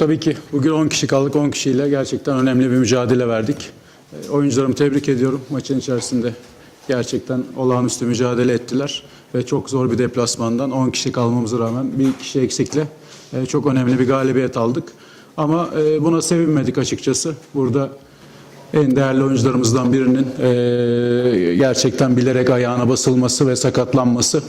Tabii ki bugün 10 kişi kaldık. 10 kişiyle gerçekten önemli bir mücadele verdik. E, Oyuncularımı tebrik ediyorum. Maçın içerisinde gerçekten olağanüstü mücadele ettiler. Ve çok zor bir deplasmandan 10 kişi kalmamıza rağmen bir kişi eksikle e, çok önemli bir galibiyet aldık. Ama e, buna sevinmedik açıkçası. Burada en değerli oyuncularımızdan birinin e, gerçekten bilerek ayağına basılması ve sakatlanması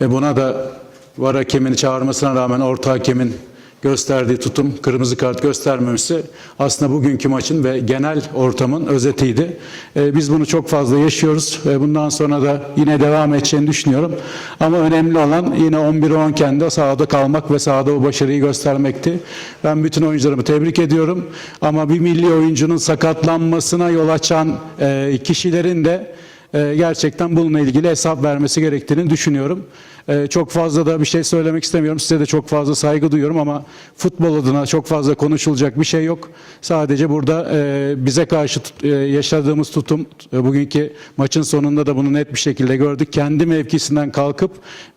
ve buna da var hakemini çağırmasına rağmen orta hakemin gösterdiği tutum, kırmızı kart göstermemesi aslında bugünkü maçın ve genel ortamın özetiydi. E, biz bunu çok fazla yaşıyoruz ve bundan sonra da yine devam edeceğini düşünüyorum. Ama önemli olan yine 11-10 iken de sahada kalmak ve sahada o başarıyı göstermekti. Ben bütün oyuncularımı tebrik ediyorum. Ama bir milli oyuncunun sakatlanmasına yol açan e, kişilerin de e, gerçekten bununla ilgili hesap vermesi gerektiğini düşünüyorum. E, Çok fazla da bir şey söylemek istemiyorum. Size de çok fazla saygı duyuyorum ama futbol adına çok fazla konuşulacak bir şey yok. Sadece burada e, bize karşı yaşadığımız tutum bugünkü maçın sonunda da bunu net bir şekilde gördük. Kendi mevkisinden kalkıp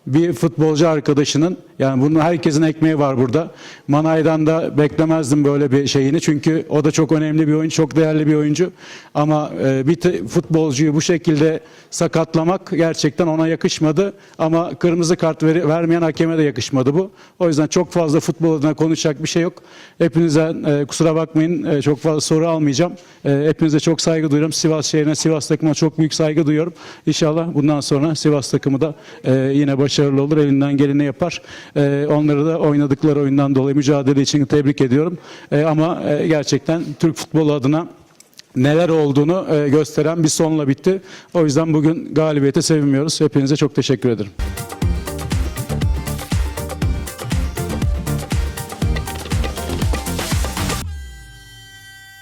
bir futbolcu arkadaşının yani bunun herkesin ekmeği var burada. Manay'dan da beklemezdim böyle bir şeyini çünkü o da çok önemli bir oyuncu, çok değerli bir oyuncu. Ama e, bir futbolcuyu bu şekilde sakatlamak gerçekten ona yakışmadı. Ama kırmızı kart veri- vermeyen hakeme de yakışmadı bu. O yüzden çok fazla futbol adına konuşacak bir şey yok. Hepinize e, kusura bakmayın e, çok fazla soru almayacağım. E, hepinize çok saygı duyuyorum. Sivas şehrine, Sivas takımına çok büyük saygı duyuyorum. İnşallah bundan sonra Sivas takımı da e, yine başarılı olur. Elinden geleni yapar. E, onları da oynadıkları oyundan dolayı mücadele için tebrik ediyorum. E, ama e, gerçekten Türk futbolu adına neler olduğunu e, gösteren bir sonla bitti. O yüzden bugün galibiyete sevinmiyoruz. Hepinize çok teşekkür ederim.